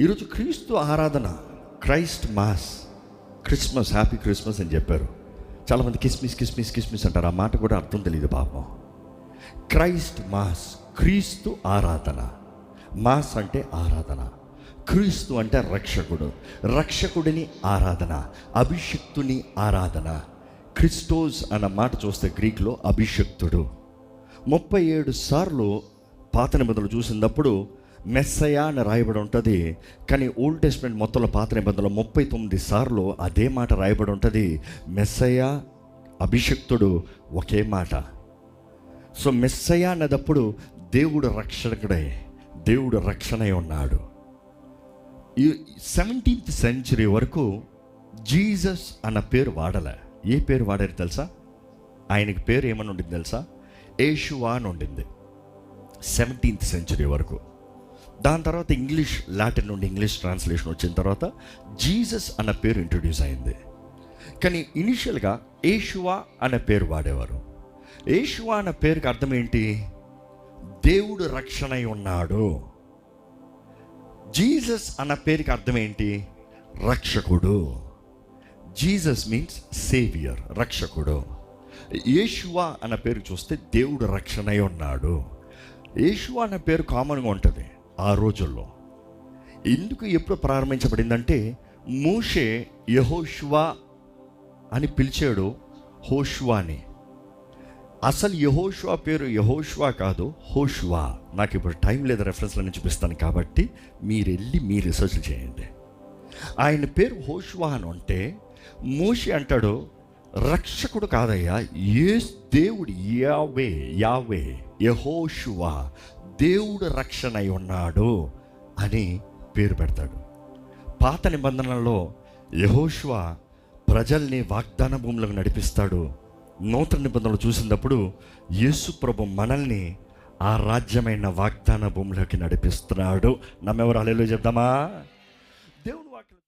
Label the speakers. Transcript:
Speaker 1: ఈరోజు క్రీస్తు ఆరాధన Christ mass Christmas happy Christmas అని చెప్పారు. చాలామంది కిస్మిస్ కిస్మిస్ కిస్మిస్ అంటారు. ఆ మాట కూడా అర్థం తెలియదు పాపం. క్రైస్ట్ మాస్ క్రీస్తు ఆరాధన. మాస్ అంటే ఆరాధన. క్రీస్తు అంటే రక్షకుడు. రక్షకుడిని ఆరాధన అభిషిక్తుని ఆరాధన. క్రిస్టోస్ అన్న మాట చూస్తే గ్రీక్లో అభిషక్తుడు. ముప్పై ఏడు సార్లు పాత నిబంధనలు చూసినప్పుడు మెస్సయా అని రాయబడి ఉంటుంది. కానీ ఓల్డ్ టెస్ట్మెంట్ మొత్తంలో పాత నిబంధనలు ముప్పై తొమ్మిది సార్లు అదే మాట రాయబడి ఉంటుంది. మెస్సయా అభిషక్తుడు ఒకే మాట. సో మెస్సయా అన్నదప్పుడు దేవుడు రక్షకుడే దేవుడు రక్షణై ఉన్నాడు. ఈ సెవెంటీన్త్ సెంచరీ వరకు జీసస్ అన్న పేరు వాడలే. ఏ పేరు వాడారు తెలుసా? ఆయనకి పేరు ఏమని ఉండింది తెలుసా? ఏషువా అని ఉండింది సెవెంటీన్త్ సెంచరీ వరకు. దాని తర్వాత ఇంగ్లీష్ లాటిన్ నుండి ఇంగ్లీష్ ట్రాన్స్లేషన్ వచ్చిన తర్వాత జీసస్ అన్న పేరు ఇంట్రొడ్యూస్ అయింది. కానీ ఇనిషియల్గా ఏషువా అనే పేరు వాడేవారు. ఏషువా అన్న పేరుకి అర్థం ఏంటి? దేవుడు రక్షణై ఉన్నాడు. జీసస్ అన్న పేరుకి అర్థం ఏంటి? రక్షకుడు. జీసస్ మీన్స్ సేవియర్ రక్షకుడు. యేషువా అన్న పేరు చూస్తే దేవుడు రక్షణై ఉన్నాడు. యేషువా అన్న పేరు కామన్గా ఉంటుంది. ఆ రోజుల్లో. ఎందుకు ఎప్పుడు ప్రారంభించబడిందంటే మూషే యహోష్వా అని పిలిచాడు హోష్వాని. అసలు యహోష్వా పేరు యహోష్వా కాదు హోషువా. నాకు ఇప్పుడు టైం లేదు రెఫరెన్స్లను చూపిస్తాను కాబట్టి మీరు వెళ్ళి మీ రీసెర్చ్ చేయండి. ఆయన పేరు హోషువా అని అంటే మూషి అంటాడు రక్షకుడు కాదయ్యా ఏ దేవుడు యావే యావే యహోషువా. దేవుడు రక్షణ అయి ఉన్నాడు అని పేరు పెడతాడు. పాత నిబంధనల్లో యహోష్వ ప్రజల్ని వాగ్దాన భూములకు నడిపిస్తాడు. నూతన నిబంధనలు చూసినప్పుడు యేసు ప్రభు మనల్ని ఆ రాజ్యమైన వాగ్దాన భూములకి నడిపిస్తున్నాడు. నమ్మెవరు? అలెలు చెప్దామా? దేవుడు వాక్యం